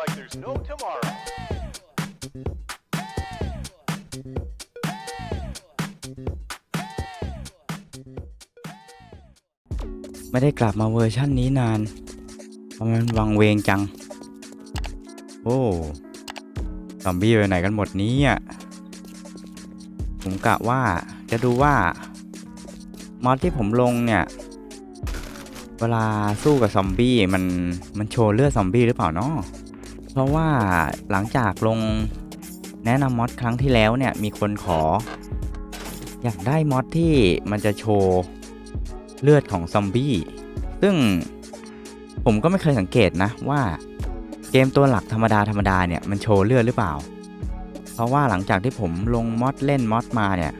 like there's no tomorrow. ไม่ได้กลับมาเวอร์ชั่นนี้นานเพราะมันวังเวงจัง โอ้ซอมบี้ไปไหนกันหมดนี้อะผมกะว่าจะดูว่ามอดที่ผมลงเนี่ย เวลาสู้กับซอมบี้มันมันโชว์เลือดซอมบี้หรือเปล่าเนาะ เพราะว่าหลังจากลงแนะนำมอดครั้งที่แล้วเนี่ยมีคนขอ อยากได้มอดที่มันจะโชว์เลือดของซอมบี้ซึ่งผมก็ไม่เคยสังเกตนะว่าเกมตัวหลักธรรมดาธรรมดาเนี่ยมันโชว์เลือดหรือเปล่า เพราะว่าหลังจากที่ผมลงมอดเล่นมอดมาเนี่ย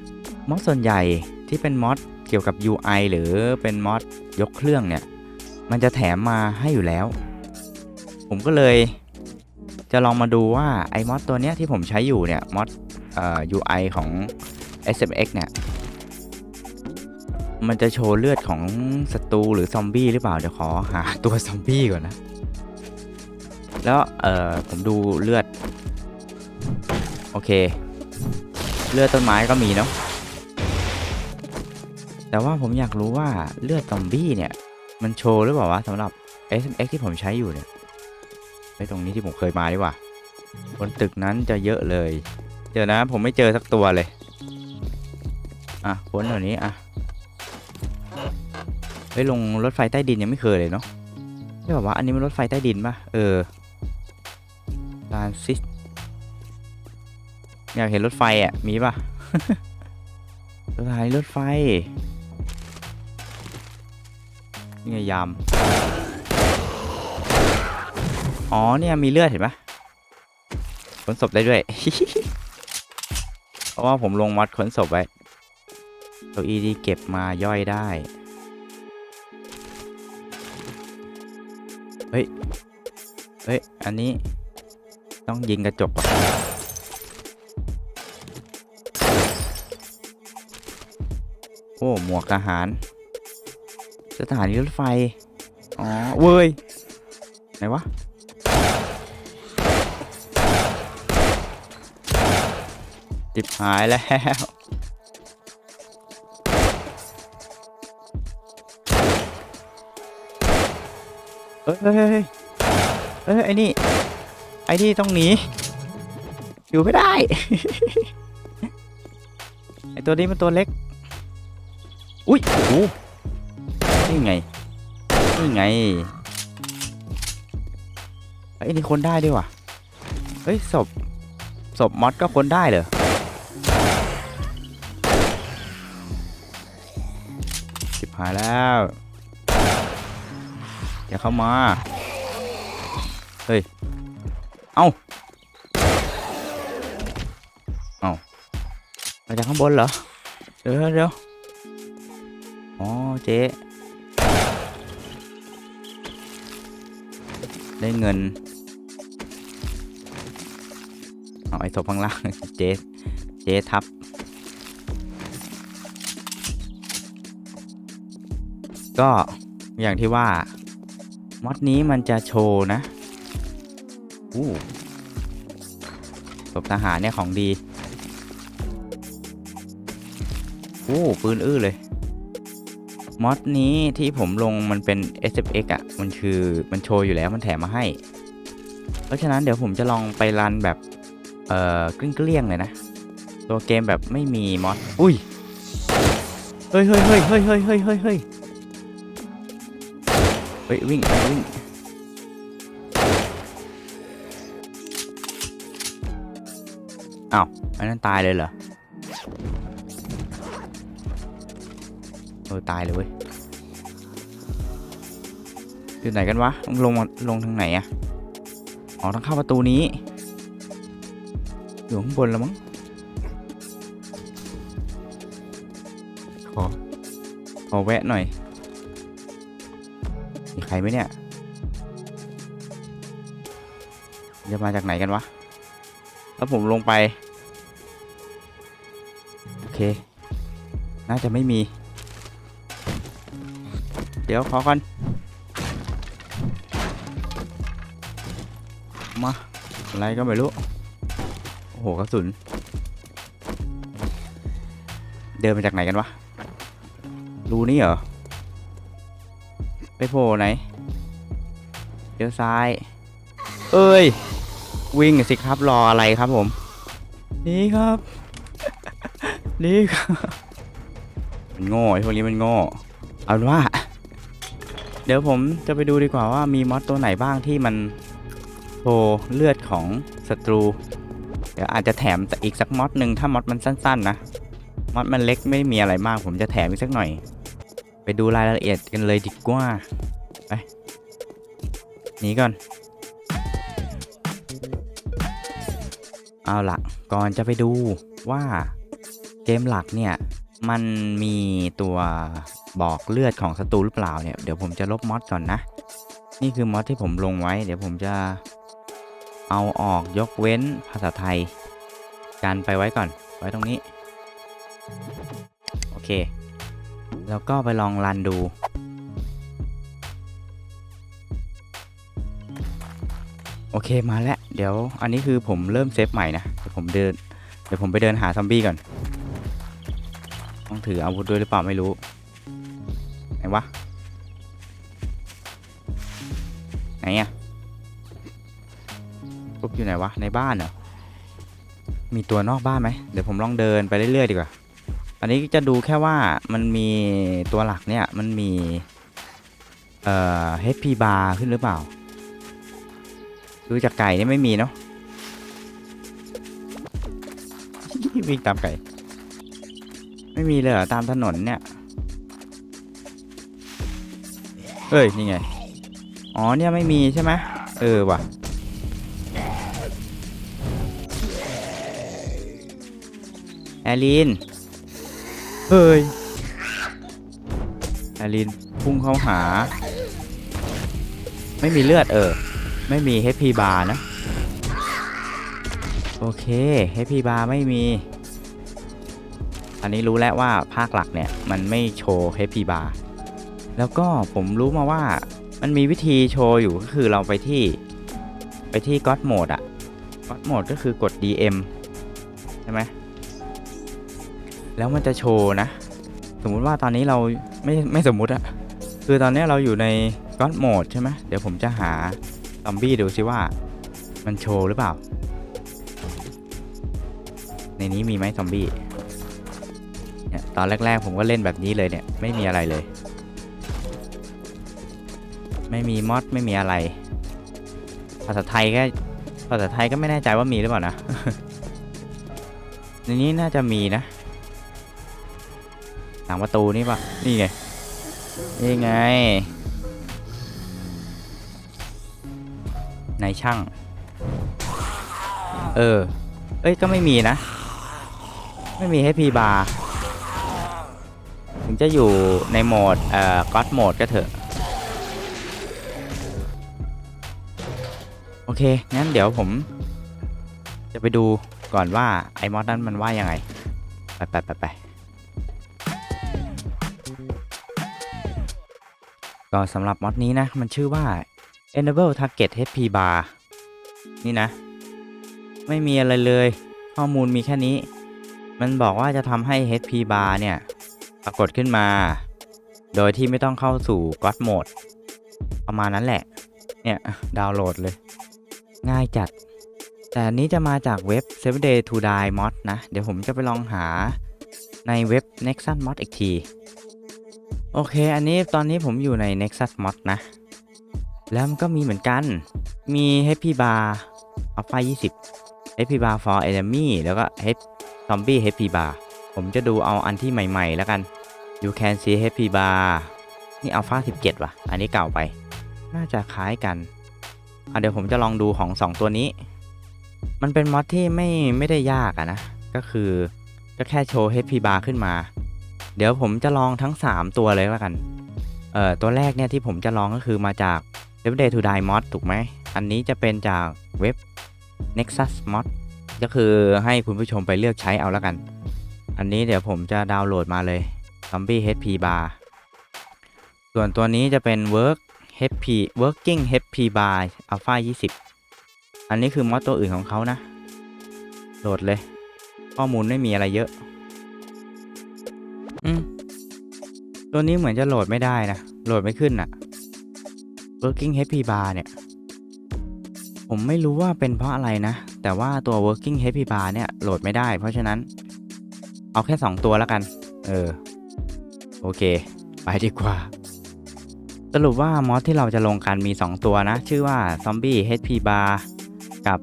มอดส่วนใหญ่ที่เป็นมอดเกี่ยวกับ UI หรือเป็นมอดยกเครื่องเนี่ยมันจะแถมมาให้อยู่แล้ว ผมก็เลย จะลองมาดูว่าไอ้มอดตัวเนี้ยที่ผมใช้อยู่เนี่ยมอดเอ่อ UI ของ SMX เนี่ยมันจะโชว์เลือดของศัตรูหรือซอมบี้หรือเปล่า เดี๋ยวขอหาตัวซอมบี้ก่อนนะ แล้วเอ่อผมดูเลือด โอเค เลือดต้นไม้ก็มีเนาะแต่ว่าผมอยากรู้ว่าเลือดซอมบี้เนี่ย มันโชว์หรือเปล่าวะสำหรับ SMX ที่ผมใช้อยู่เนี่ย ไปตรงนี้ที่ผมเคยมาดีกว่า บนตึกนั้นจะเยอะเลย เดี๋ยวนะผมไม่เจอสักตัวเลย อะพ้นแถวนี้อะเฮ้ยลงรถไฟใต้ดินยังไม่เคยเลยเนาะใช่ป่าวะอันนี้มันรถไฟใต้ดินปะเออลานซิสอยากเห็นรถไฟอะ มีปะสถานีรถไฟนี่ไงยาม อ๋อเนี่ยมีเลือดเห็นปะขนศพได้ด้วย เพราะว่าผมลงมอดขนศพไว้เก้าอี้ที่เก็บมาย่อยได้ เฮ้ย เฮ้ย อันนี้ต้องยิงกระจกก่อนโอ้ หมวกทหาร สถานีรถไฟ อ๋อ เว้ย ไหนวะ จิบหายแล้วเฮ้ยเฮ้ยเฮ้ยเฮ้ยไอ้นี่ ไอ้นี่ต้องหนี อยู่ไม่ได้ ไอ้ตัวนี้มันตัวเล็ก อุ้ย โอ้โหนี่ไง นี่ไง ไอ้นี่คนได้ด้วยว่ะ เฮ้ยศพศพมอสก็คนได้เหรอ สิบหายแล้ว อย่าเข้ามา เฮ้ย เอ้าเอ้ามาจากข้างบนเหรอ เดี๋ยวเดี๋ยวอ๋อเจ๊ได้เงิน เอาไอ้ศพข้างล่าง เจ๊ เจ๊ทับ ก็อย่างที่ว่ามอดนี้มันจะโชว์นะอู้ศพทหารเนี่ยของดีอู้ปืนอื้อเลยมอดนี้ที่ผมลงมันเป็น SFX อะ่ะ มันคือมันโชว์อยู่แล้วมันแถมมาให้ เพราะฉะนั้นเดี๋ยวผมจะลองไปรันแบบ เอ่อ กลิ้งเกลี้ยงเลยนะ ตัวเกมแบบไม่มีมอดอุ้ย เฮ้ยเฮ้ยเฮ้ยเฮ้ยเฮ้ยเฮ้ยเฮ้ยเฮ้ยเฮ้ยวิ่งวิ่งอ้าวอันนั้นตายเลยเหรอเออตายเลยเว้ยอยู่ไหนกันวะต้องลงลงทางไหนอะอ๋อต้องเข้าประตูนี้ อยู่ข้างบนแล้วมั้งขอขอแวะหน่อย ครไหมเนี่ย จะมาจากไหนกันวะ แล้วผมลงไป โอเค น่าจะไม่มี เดี๋ยวขอก่อน มา อะไรก็ไม่รู้ โอ้โหกระสุน เดินมาจากไหนกันวะ รูนี่เหรอ ไปโผล่ไหนเดี๋ยวซ้าย เอ้ย วิ่งสิครับรออะไรครับผม นี่ครับ นี่ครับมันโง่ไอ้พวกนี้มันโง่เอาว่า เดี๋ยวผมจะไปดูดีกว่าว่ามีมอสตัวไหนบ้างที่มันโชว์เลือดของศัตรู เดี๋ยวอาจจะแถมอีกสักมอสหนึ่งถ้ามอสมันสั้น ๆ นะมอสมันเล็กไม่มีอะไรมาก ผมจะแถมอีกสักหน่อย ไปดูรายละเอียดกันเลยดีกว่า ไปหนีก่อน เอาละก่อนจะไปดูว่าเกมหลักเนี่ยมันมีตัวบอกเลือดของศัตรูหรือเปล่าเนี่ย เดี๋ยวผมจะลบมอดก่อนนะ นี่คือมอดที่ผมลงไว้ เดี๋ยวผมจะเอาออกยกเว้นภาษาไทยการไปไว้ก่อน ไว้ตรงนี้ โอเค แล้วก็ไปลองรันดู โอเคมาแล้ว เดี๋ยวอันนี้คือผมเริ่มเซฟใหม่นะ เดี๋ยวผมเดิน เดี๋ยวผมไปเดินหาซอมบี้ก่อน ต้องถืออาวุธด้วยหรือเปล่าไม่รู้ ไหนวะ ไหนอะปุ๊บอยู่ไหนวะ ในบ้านเหรอ มีตัวนอกบ้านไหม เดี๋ยวผมลองเดินไปเรื่อยๆดีกว่า อันนี้จะดูแค่ว่ามันมีตัวหลักเนี่ย มันมีเอ่อ HP bar ขึ้นหรือเปล่า ดูจากไก่นี่ไม่มีเนาะวิ่งตามไก่ ไม่มีเลยเหรอตามถนนเนี่ย เอ้ย นี่ไง อ๋อเนี่ยไม่มีใช่ไหมเออว่ะแอลีน เฮ้ยแอลีนพุ่งเข้าหา ไม่มีเลือดเออ ไม่มี HP bar นะ โอเค HP bar ไม่มี อันนี้รู้แล้วว่าภาคหลักเนี่ย มันไม่โชว์ HP bar แล้วก็ผมรู้มาว่ามันมีวิธีโชว์อยู่ก็คือเราไปที่ไปที่ God Mode อะ God Mode ก็คือกด DM ใช่ไหม แล้วมันจะโชว์นะ สมมุติว่าตอนนี้เราไม่ไม่สมมุติอะคือตอนนี้เราอยู่ใน God Mode ใช่ไหมเดี๋ยวผมจะหาซอมบี้ดูซิว่า มันโชว์หรือเปล่า ในนี้มีไหมซอมบี้เนี่ยตอนแรก ๆ ผมก็เล่นแบบนี้เลยเนี่ย ไม่มีอะไรเลย ไม่มีมอดไม่มีอะไร ภาษาไทยก็ภาษาไทยก็ไม่แน่ใจว่ามีหรือเปล่านะในนี้น่าจะมีนะ ลังประตูนี่ปะนี่ไง นี่ไง ในช่าง เออ เอ้ย ก็ไม่มีนะ ไม่มี HP bar ถึงจะอยู่ในโหมด เอ่อ God mode ก็เถอะ โอเค งั้นเดี๋ยวผม จะไปดูก่อนว่า ไอ้มอดนั้นมันว่ายังไง ไปไปไปไป ก็สำหรับมอดนี้นะ มันชื่อว่า enable target HP bar นี่นะ ไม่มีอะไรเลย ข้อมูลมีแค่นี้ มันบอกว่าจะทำให้ HP bar เนี่ย ปรากฏขึ้นมา โดยที่ไม่ต้องเข้าสู่ God mode ประมาณนั้นแหละ เนี่ย ดาวน์โหลดเลย ง่ายจัด แต่นนี้จะมาจากเว็บ 7 day to die mod นะ เดี๋ยวผมจะไปลองหาในเว็บ nexus mod อีกที โอเค อันนี้ตอนนี้ผมอยู่ใน nexus mod นะ แล้วมันก็มีเหมือนกัน มี Happy bar alpha 20 Happy bar for enemy แล้วก็ H zombie Happy bar ผมจะดูเอาอันที่ใหม่ ๆ แล้วกัน you can see Happy bar นี่ alpha 17 ว่ะ อันนี้เก่าไป น่าจะคล้ายกัน อะเดี๋ยวผมจะลองดูของ 2 ตัวนี้ มันเป็นมอดที่ไม่ไม่ได้ยากอะนะ ก็คือก็แค่โชว์ Happy bar ขึ้นมา เดี๋ยวผมจะลองทั้ง 3 ตัวเลยแล้วกัน เอ่อ ตัวแรกเนี่ยที่ผมจะลองก็คือมาจาก Seven Day to Die Mod ถูกไหม อันนี้จะเป็นจากเว็บ Nexus Mod ก็คือให้คุณผู้ชมไปเลือกใช้เอาแล้วกัน อันนี้เดี๋ยวผมจะดาวน์โหลดมาเลย Zombie HP Bar ส่วนตัวนี้จะเป็น Work HP Working HP Bar Alpha 20 อันนี้คือมอสตัวอื่นของเขานะ โหลดเลย ข้อมูลไม่มีอะไรเยอะ ตัวนี้เหมือนจะโหลดไม่ได้นะ โหลดไม่ขึ้นอะ working happy bar เนี่ย ผมไม่รู้ว่าเป็นเพราะอะไรนะ แต่ว่าตัว working happy bar เนี่ยโหลดไม่ได้ เพราะฉะนั้น เอาแค่ 2 ตัวแล้วกัน เออ โอเค ไปดีกว่า สรุปว่ามอสที่เราจะลงกันมี 2 ตัวนะ ชื่อว่า zombie HP bar กับ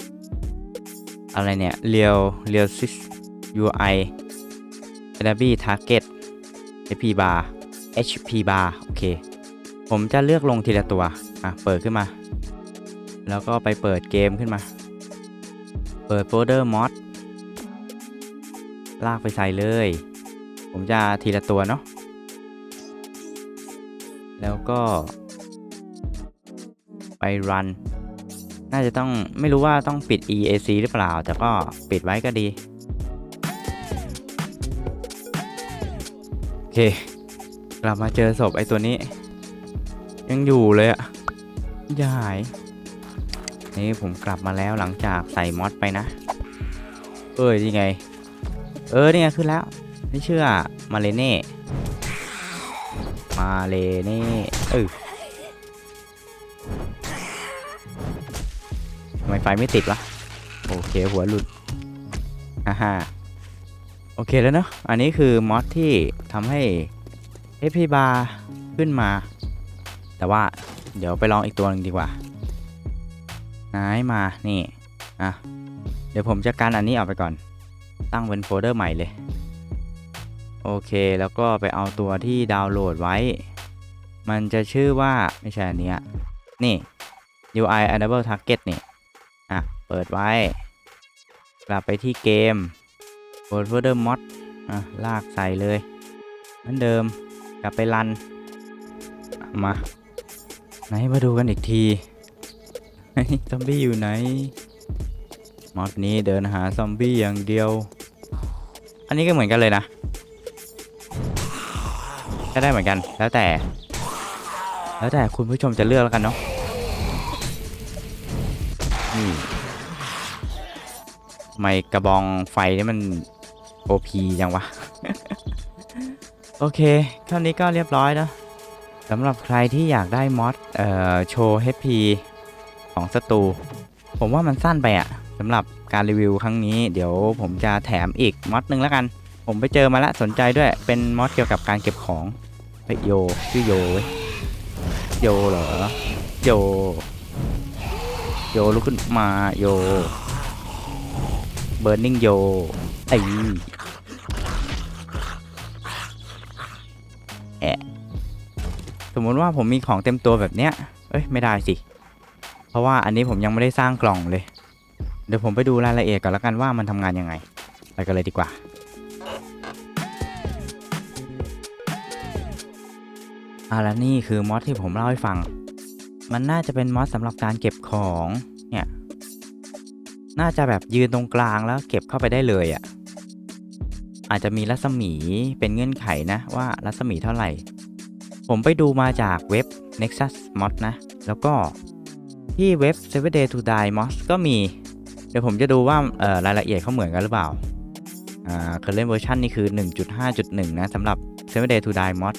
อะไรเนี่ย real real sys UI Adobe Target HP bar HP bar โอเค ผมจะเลือกลงทีละตัว อะ เปิดขึ้นมา แล้วก็ไปเปิดเกมขึ้นมา เปิดโฟลเดอร์มอสลากไปใส่เลย ผมจะทีละตัวเนาะ แล้วก็ไปรัน น่าจะต้องไม่รู้ว่าต้องปิด EAC หรือเปล่า แต่ก็ปิดไว้ก็ดี โอเค กลับมาเจอศพไอ้ตัวนี้ ยังอยู่เลยอะยหายนี่ผมกลับมาแล้วหลังจากใส่มอสไปนะ เอ้ยนี่ไง เออนี่ไงขึ้นแล้วนี่เชื่อมาเลเน่มาเลเน่เออทำไมไฟไม่ติดวะโอเคหัวหลุดฮ่าฮ่าโอเคแล้วเนอะอันนี้คือมอสที่ทำให้ FP bar ขึ้นมา แต่ว่าเดี๋ยวไปลองอีกตัวหนึงดีกว่าไหนมานี่อะเดี๋ยวผมจะการอันนี้ออกไปก่อน ตั้งเป็นโฟลเดอร์ใหม่เลย โอเคแล้วก็ไปเอาตัวที่ดาวน์โหลดไว้ มันจะชื่อว่าไม่ใช่อันนี้นี่ UI Enable Target นี่อะเปิดไว้ กลับไปที่เกมโฟลเดอร์มอดอะลากใส่เลยเหมือนเดิม กลับไปรัน มาไหนมาดูกันอีกทีซอมบี้อยู่ไหนมอดนี้เดินหาซอมบี้อย่างเดียว อันนี้ก็เหมือนกันเลยนะก็ได้เหมือนกัน แล้วแต่ แล้วแต่คุณผู้ชมจะเลือกแล้วกันเนาะนี่ไมกระบองไฟนี่มันโอพีจังวะ โอเค เท่านี้ก็เรียบร้อยแล้วสำหรับใครที่อยากได้มอดเอ่อโชว์ HP ของศัตรูผมว่ามันสั้นไปอะสำหรับการรีวิวครั้งนี้ เดี๋ยวผมจะแถมอีกมอดหนึ่งแล้วกัน ผมไปเจอมาแล้วสนใจด้วยเป็นมอดเกี่ยวกับการเก็บของเฮ้ยโยชื่อโยเว้ยโยเหรอโยโยลุกขึ้นมาโยเบิร์นิ่งโยไอ้ มมุติว่าผมมีของเต็มตัวแบบเนี้ย เอ้ยไม่ได้สิ เพราะว่าอันนี้ผมยังไม่ได้สร้างกล่องเลย เดี๋ยวผมไปดูรายละเอียดก่อนแล้วกันว่ามันทำงานยังไง ไปกันเลยดีกว่าอ่าแล้วนี่คือมอสที่ผมเล่าให้ฟัง มันน่าจะเป็นมอสสำหรับการเก็บของ เนี่ย น่าจะแบบยืนตรงกลางแล้วเก็บเข้าไปได้เลยอะ่ะ อาจจะมีรัศมีเป็นเงื่อนไขนะว่ารัศมีเท่าไหร่ ผมไปดูมาจากเว็บ Nexus Mod นะ แล้วก็ที่เว็บ Seven Day to Die Mod ก็มี เดี๋ยวผมจะดูว่าเอ่อรายละเอียดเขาเหมือนกันหรือเปล่าอ่าเคยเล่นเวอร์ชันนี่คือ 1.5.1 นะสำหรับ Seven Day to Die Mod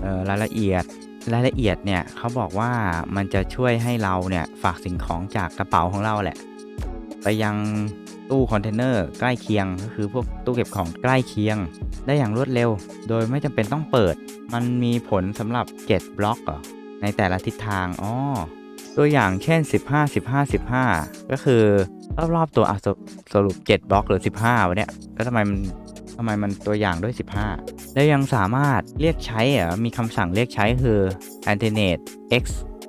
เอ่อรายละเอียดรายละเอียดเนี่ยเขาบอกว่ามันจะช่วยให้เราเนี่ยฝากสิ่งของจากกระเป๋าของเราแหละ ไปยัง ตู้คอนเทนเนอร์ใกล้เคียง ก็คือพวกตู้เก็บของใกล้เคียง ได้อย่างรวดเร็ว โดยไม่จำเป็นต้องเปิด มันมีผลสำหรับ 7 บล็อกอในแต่ละทิศทางอ๋อตัวอย่างเช่น 15 15 15 ก็คือรอบๆตัวสสรุป 7 บล็อกหรือ 15วะเนี่ยแล้วทำไมมันทำไมมันตัวอย่างด้วย 15 และยังสามารถเรียกใช้อะมีคำสั่งเรียกใช้คือ alternate x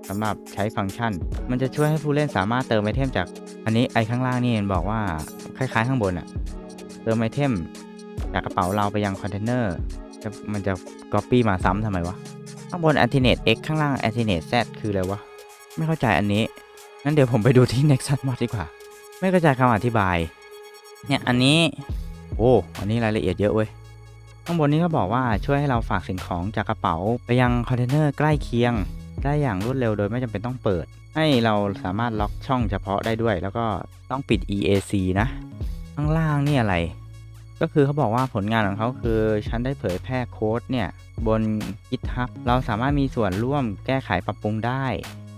สำหรับใช้ฟังก์ชัน มันจะช่วยให้ผู้เล่นสามารถเติมไอเทมจาก อันนี้ไอข้างล่างนี่เห็นบอกว่าคล้ายๆข้างบนอะเติมไอเทมจากกระเป๋าเราไปยังคอนเทนเนอร์จะมันจะ Copy มาซ้ำทำไมวะ ข้างบน Alternate X ข้างล่าง Alternate Z คืออะไรวะ ไม่เข้าใจอันนี้ งั้นเดี๋ยวผมไปดูที่ Nexus Mod ดีกว่า ไม่เข้าใจคำอธิบาย เนี่ย อันนี้ โอ้ อันนี้รายละเอียดเยอะเว้ย ข้างบนนี้ก็บอกว่าช่วยให้เราฝากสิ่งของจากกระเป๋าไปยังคอนเทนเนอร์ใกล้เคียง ได้อย่างรวดเร็วโดยไม่จำเป็นต้องเปิด ให้เราสามารถล็อกช่องเฉพาะได้ด้วย แล้วก็ต้องปิด EAC นะ ข้างล่างนี่อะไร ก็คือเขาบอกว่าผลงานของเขาคือ ฉันได้เผยแพร่โค้ดเนี่ย บน GitHub เราสามารถมีส่วนร่วมแก้ไขปรับปรุงได้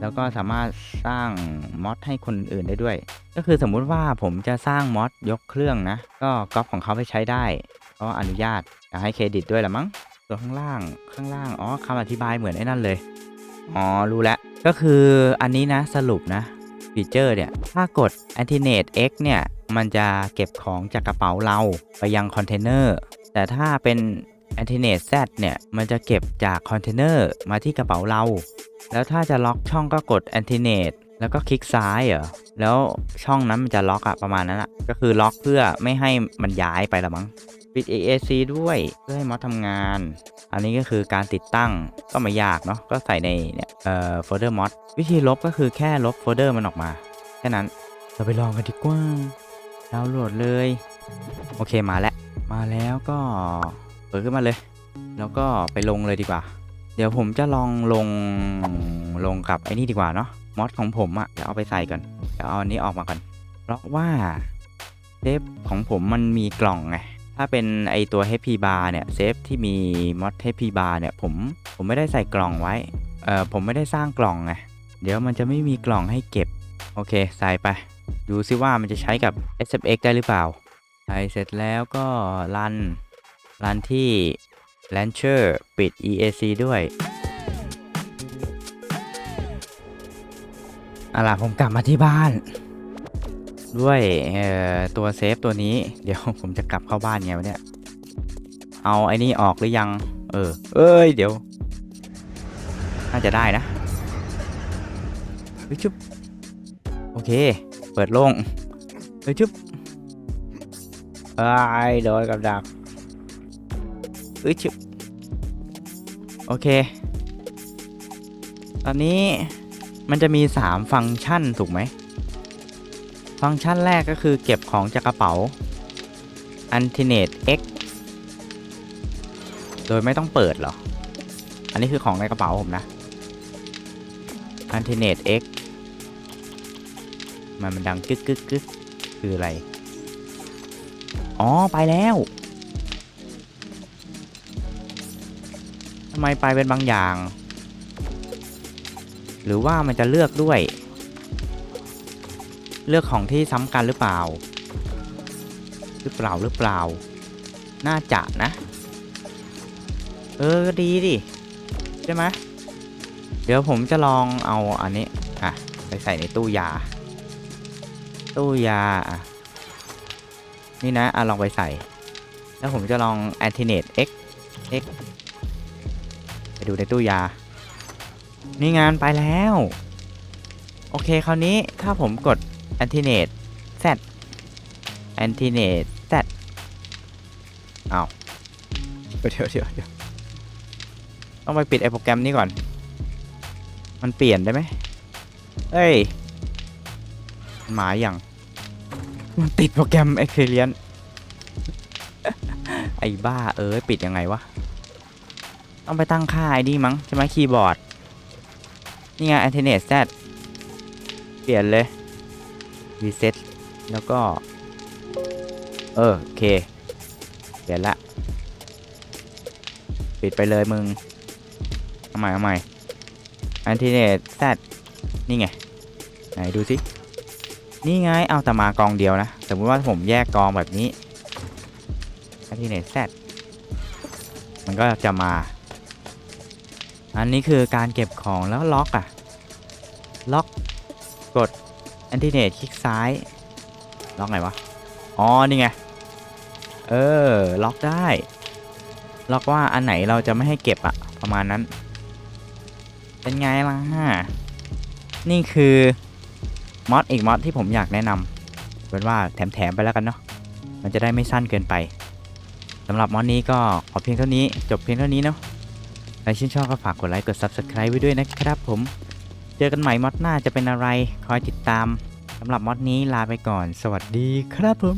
แล้วก็สามารถสร้างมอดให้คนอื่นได้ด้วย ก็คือสมมุติว่าผมจะสร้างมอดยกเครื่องนะ ก็ก๊อปของเขาไปใช้ได้ก็อนุญาตให้เครดิตด้วยละมั้งส่วนข้างล่างข้างล่างอ๋อคำอธิบายเหมือนไอ้นั่นเลย อ๋อ รู้แล้ว ก็คืออันนี้นะสรุปนะฟีเจอร์เนี่ย ถ้ากด Antinate X เนี่ย มันจะเก็บของจากกระเป๋าเราไปยังคอนเทนเนอร์แต่ถ้าเป็น Antinate Z เนี่ย มันจะเก็บจากคอนเทนเนอร์มาที่กระเป๋าเรา แล้วถ้าจะล็อกช่องก็กด Antinate แล้วก็คลิกซ้ายเหรอ แล้วช่องนั้นมันจะล็อกอะประมาณนั้นอะก็คือล็อกเพื่อไม่ให้มันย้ายไปละมั้ง ปิด AAC ด้วยเพื่อให้มอดทำงาน อันนี้ก็คือการติดตั้งก็ไม่ยากเนาะก็ใส่ในเนี่ยเอ่อโฟลเดอร์มอดวิธีลบก็คือแค่ลบโฟลเดอร์มันออกมาแค่นั้นเราไปลองกันดีกว่าดาวน์โหลดเลย โอเคมาแล้ว มาแล้วก็เปิดขึ้นมาเลย แล้วก็ไปลงเลยดีกว่า เดี๋ยวผมจะลองลงลงกับไอ้นี่ดีกว่าเนาะมอดของผมอะเดี๋ยวเอาไปใส่ก่อนเดี๋ยวเอาอันนี้ออกมาก่อนเพราะว่าเซฟของผมมันมีกล่องไง ถ้าเป็นไอตัว HP bar เนี่ยเซฟที่มีมอด HP bar เนี่ยผมผมไม่ได้ใส่กล่องไว้เอ่อผมไม่ได้สร้างกล่องไงเดี๋ยวมันจะไม่มีกล่องให้เก็บ โอเค ใส่ไป ดูซิว่ามันจะใช้กับ SFX ได้หรือเปล่า ใส่เสร็จแล้วก็รัน รันที่ Launcher ปิด EAC ด้วยอาล่ะผมกลับมาที่บ้าน ด้วยตัวเซฟตัวนี้ เดี๋ยวผมจะกลับเข้าบ้านไงวะเนี่ย เอาไอ้นี่ออกหรือยัง เออ เอ้ย เดี๋ยว น่าจะได้นะเฮ้ยชุบโอเค เปิดโล่งเฮ้ยชุบไอ้ายโดนกับดักเฮ้ยชุบโอเค ตอนนี้มันจะมี 3 ฟังก์ชันถูกไหม ฟังก์ชันแรกก็คือเก็บของจากกระเป๋า Antinate X โดยไม่ต้องเปิดหรอ อันนี้คือของในกระเป๋าผมนะ Antinate X มันมันดังกึกกึกกึกคืออะไร อ๋อ ไปแล้วทำไมไปเป็นบางอย่าง หรือว่ามันจะเลือกด้วย เลือกของที่ซ้ำกันหรือเปล่า หรือเปล่าหรือเปล่า น่าจะนะ เออดีดิใช่ไหมเดี๋ยวผมจะลองเอาอันนี้อะไปใส่ในตู้ยา ตู้ยาอะนี่นะอะลองไปใส่ แล้วผมจะลอง Antinate X X ไปดูในตู้ยา นี่งานไปแล้ว โอเคคราวนี้ถ้าผมกด Antinate Z Antinate Z เอาเดี๋ยวเดี๋ยวเดี๋ยวต้องไปปิดไอโปรแกรมนี้ก่อน มันเปลี่ยนได้ไหมเอ้ย หมาอย่าง มันติดโปรแกรม e x p e r i e n ไอ้บ้าเอ้ยปิดยังไงวะ ต้องไปตั้งค่าไอ้นี่มั้งใช่ไหมคีย์บอร์ด นี่ไง Antinate Z เปลี่ยนเลย Reset แล้วก็ เออ โอเคเปลี่ยนละ ปิดไปเลยมึง เอาใหม่เอาใหม่ Antinate Z นี่ไง ไหนดูสิ นี่ไง เอาแต่มากองเดียวนะ สมมติว่าผมแยกกองแบบนี้ Antinate Z มันก็จะมา อันนี้คือการเก็บของแล้วล็อกอะล็อก Antinate คลิกซ้าย ล็อกไงวะ อ๋อ นี่ไง เออ ล็อกได้ ล็อกว่าอันไหนเราจะไม่ให้เก็บอะประมาณนั้น เป็นไงล่ะ นี่คือมอดอีกมอดที่ผมอยากแนะนำเป็นว่าแถม ๆ ไปแล้วกันเนาะ มันจะได้ไม่สั้นเกินไปสำหรับมอดนี้ก็ขอเพียงเท่านี้ จบเพียงเท่านี้เนาะใครชื่นชอบก็ฝากกดไลค์ กด Subscribe ไว้ด้วยนะครับผม เจอกันใหม่มอดหน้าจะเป็นอะไร คอยติดตามสำหรับมอดนี้ลาไปก่อน สวัสดีครับผม